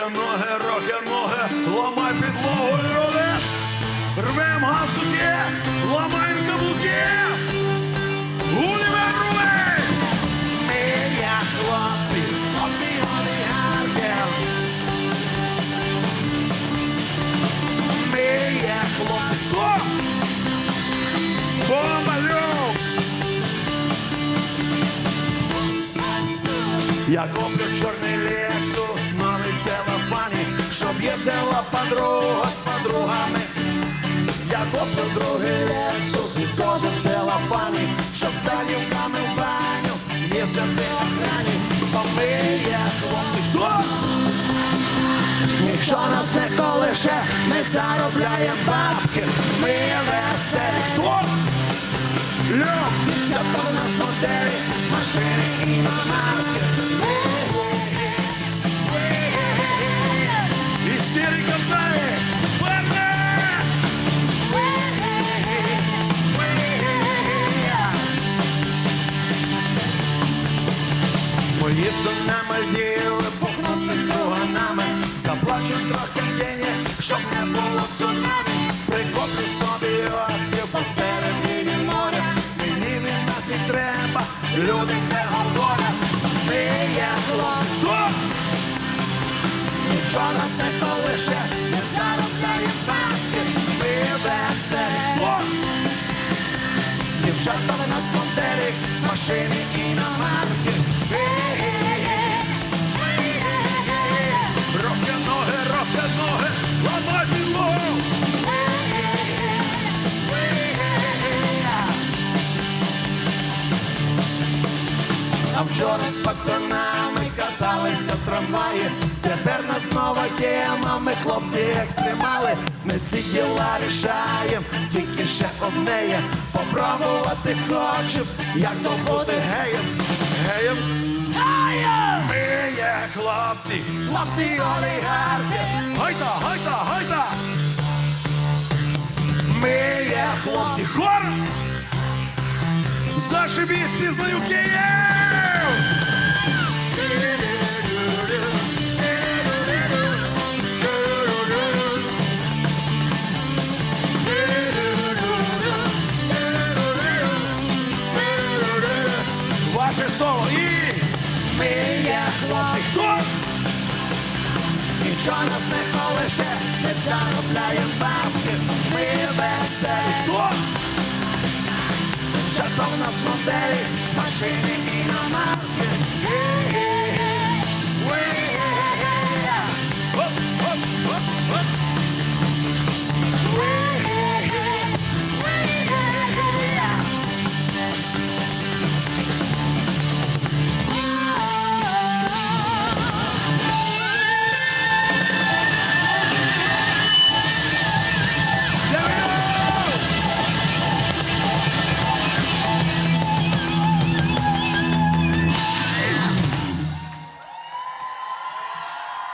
Роки-ноги, роки-ноги, ламай підлогу, люди! Рвем галстуки, ламаємо каблуки! Гулівер рулей! Ми є хлопці, хлопці олігархи. Ми є хлопці. Хто? Бомба люкс! Я куплю чорний целофані, щоб їздила подруга з подругами. Я куплю другий лексус, і теж в целофані, щоб за дівками в баню їздити охрані. Бо ми є хлопці. Хто? Нас не колише, ми заробляємо бабки, ми веселі. Хто? Люкс! У нас моделі, машини і марки. Поїду на Мальдіви, пухнути круганами, заплачу трохи денег, щоб не було цунамі. Прикоплю собі острів посередині моря. Мені він нафіг треба, люди не говорять. Ми є хлопці. Нічого нас не колише, не заробляє бабки. Ми веселі. Хто? Дівчата в нас моделі, машини і на марки. Вчора з пацанами каталися в трамваї. Тепер нас нова тема, ми хлопці екстремали. Ми всі діла рішаєм, тільки ще одне є. Попробувати хочу, як то бути геєм. Геєм? Геєм! Ми є хлопці, хлопці олігархи. Гайда, гайда, гайда! Ми є хлопці, хор! Зашибісь, пізнаю Київ! Ваше соло ми є хлопці. Нічого нас не колише, не заробляємо бабки, ми веселі. Хто? у нас модели машини і намарки.